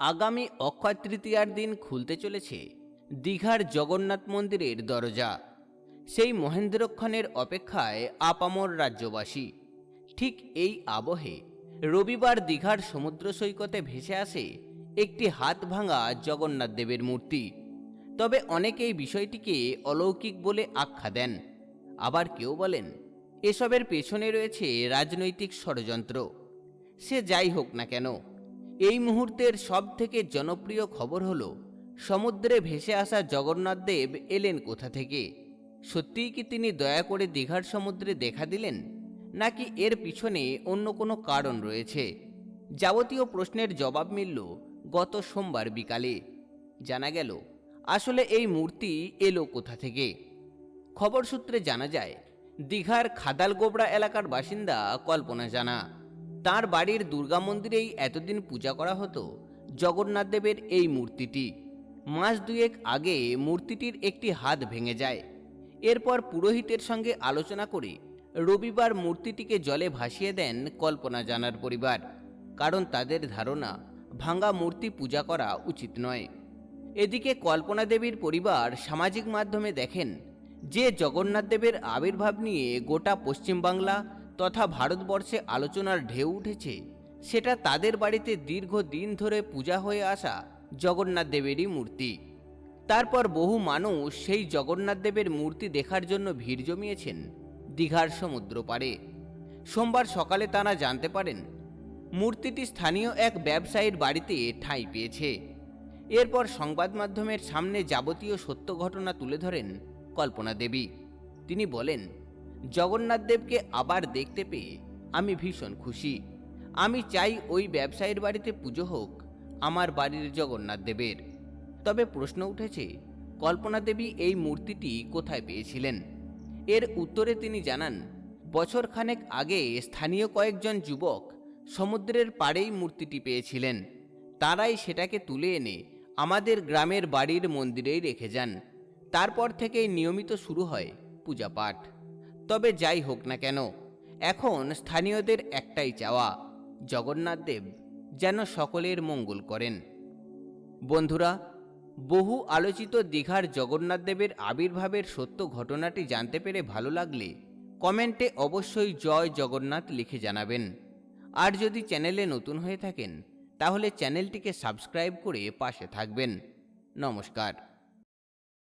আগামী অক্ষয় তৃতীয়ার দিন খুলতে চলেছে দীঘার জগন্নাথ মন্দিরের দরজা। সেই মহেন্দ্রক্ষণের অপেক্ষায় আপামর রাজ্যবাসী। ঠিক এই আবহে রবিবার দীঘার সমুদ্র সৈকতে ভেসে আসে একটি হাত ভাঙা জগন্নাথ দেবের মূর্তি। তবে অনেকেই বিষয়টিকে অলৌকিক বলে আখ্যা দেন। আবার কেউ বলেন, এসবের পেছনে রয়েছে রাজনৈতিক ষড়যন্ত্র। সে যাই হোক না কেন এই মুহূর্তের সব থেকে জনপ্রিয় খবর হলো, সমুদ্রে ভেসে আসা জগন্নাথ দেব এলেন কোথা থেকে? সত্যিই কি তিনি দয়া করে দীঘার সমুদ্রে দেখা দিলেন? নাকি এর পিছনে অন্য কোনো কারণ রয়েছে? যাবতীয় প্রশ্নের জবাব মিলল গত সোমবার বিকালে। জানা গেল, আসলে এই মূর্তি এলো কোথা থেকে? খবর সূত্রে জানা যায়, দীঘার খাদালগোবড়া এলাকার বাসিন্দা কল্পনা জানা। তার বাড়ির দুর্গা মন্দিরেই এতদিন পূজা করা হতো জগন্নাথ দেবের এই মূর্তিটি। মাস দুয়েক আগে মূর্তিটির একটি হাত ভেঙে যায়। এরপর পুরোহিতের সঙ্গে আলোচনা করে রবিবার মূর্তিটিকে জলে ভাসিয়ে দেন কল্পনা জানার পরিবার, কারণ তাদের ধারণা ভাঙা মূর্তি পূজা করা উচিত নয়। এদিকে কল্পনা দেবীর পরিবার সামাজিক মাধ্যমে দেখেন, যে জগন্নাথ দেবের আবির্ভাব নিয়ে গোটা পশ্চিমবাংলা তথা ভারতবর্ষে আলোচনার ঢেউ উঠেছে। সেটা তাদের বাড়িতে দীর্ঘদিন ধরে পূজা হয়ে আসা জগন্নাথ দেবেরই মূর্তি। তারপর বহু মানুষ সেই জগন্নাথ দেবের মূর্তি দেখার জন্য ভিড় জমিয়েছেন দীঘার সমুদ্র পাড়ে সোমবার সকালে তারা জানতে পারেন, মূর্তিটি স্থানীয় এক ব্যবসায়ীর বাড়িতে ঠাঁই পেয়েছে। এরপর সংবাদ মাধ্যমের সামনে যাবতীয় সত্য ঘটনা তুলে ধরেন কল্পনা দেবী। তিনি বলেন জগন্নাথ দেবকে আবার দেখতে পেয়ে আমি ভীষণ খুশি। আমি চাই ওই ব্যবসায়ীর বাড়িতে পুজো হোক, আমার বাড়ির জগন্নাথ দেবের। তবে প্রশ্ন উঠেছে, কল্পনা দেবী এই মূর্তিটি কোথায় পেয়েছিলেন? এর উত্তরে তিনি জানান, বছরখানেক আগে স্থানীয় কয়েকজন যুবক সমুদ্রের পাড়েই মূর্তিটি পেয়েছিলেন। তারাই সেটাকে তুলে এনে আমাদের গ্রামের বাড়ির মন্দিরেই রেখে যান। তারপর থেকেই নিয়মিত শুরু হয় পূজা পাঠ তবে যাই হোক না কেন, এখন স্থানীয়দের একটাই চাওয়া, জগন্নাথ দেব যেন সকলের মঙ্গল করেন। বন্ধুরা, বহু আলোচিত দীঘার জগন্নাথ দেবের আবির্ভাবের সত্য ঘটনাটি জানতে পেরে ভালো লাগলে কমেন্টে অবশ্যই জয় জগন্নাথ লিখে জানাবেন। আর যদি চ্যানেলে নতুন হয়ে থাকেন, তাহলে চ্যানেলটিকে সাবস্ক্রাইব করে পাশে থাকবেন। নমস্কার।